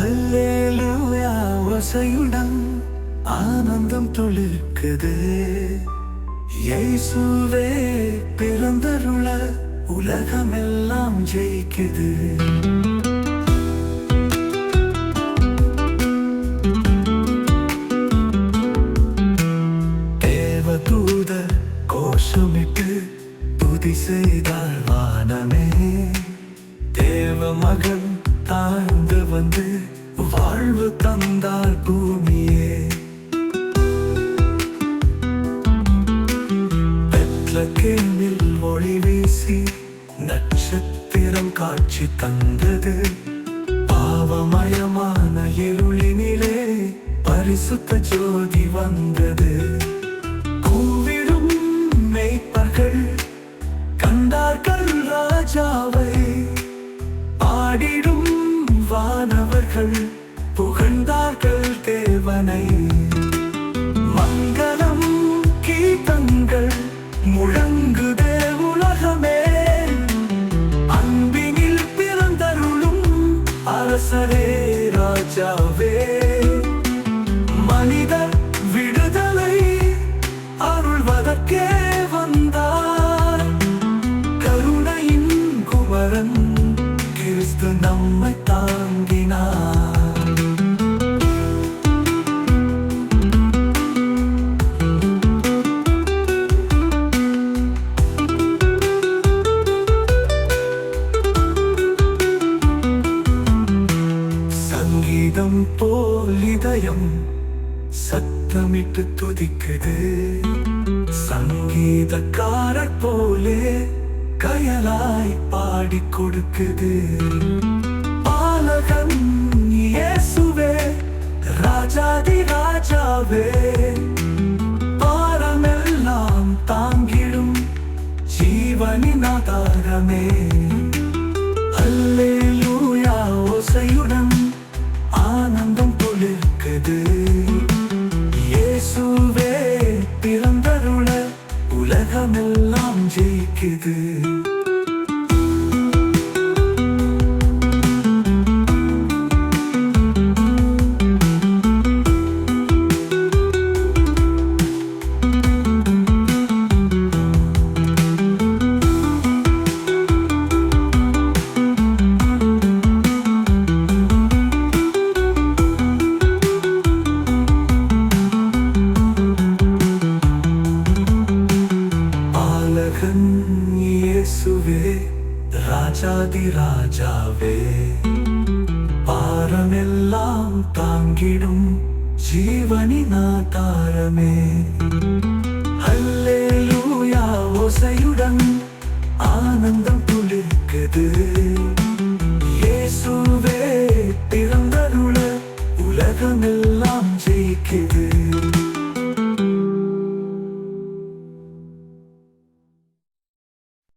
அல்லேலூயா ஓசையுடன் ஆனந்தம் தொழிற்குது இயேசுவே பிறந்தருள உலகமெல்லாம் ஜெயிக்குது. தேவதூத கோஷமிட்டு துதி செய்தார் வானமே தேவ மகன் வந்து வாழ்வு தந்தார் பூமியே. பெற்ற கேமில் ஒளி வீசி நட்சத்திரம் காட்சி தந்தது. பாவமயமான இருளினிலே பரிசுத்த ஜோதி வந்தது. கூவிடும் மெய்ப்பர்கள் கண்டார்கள் ராஜாவை. பாடிடும் வானவர்கள் புகழ்ந்தார்கள் தேவனை. இதயம் சத்தமிட்டு துதிக்குது. சங்கீதக்காரர் போலே கயலாய் பாடி கொடுக்குது. பாலகன் இயேசுவே ராஜாதி ராஜாவே பாரமெல்லாம் தாங்கிடும் ஜீவனின் ஆதாரமே. அல்லே ஜெயிக்குது. பாலகன் இயேசுவே ராஜாதி ராஜாவே. பாரமெல்லாம் தாங்கிடும் ஜீவனின் தாரமே அல்லேலூயா ஓசையுடன் ஆனந்தம் துளிர்க்குது.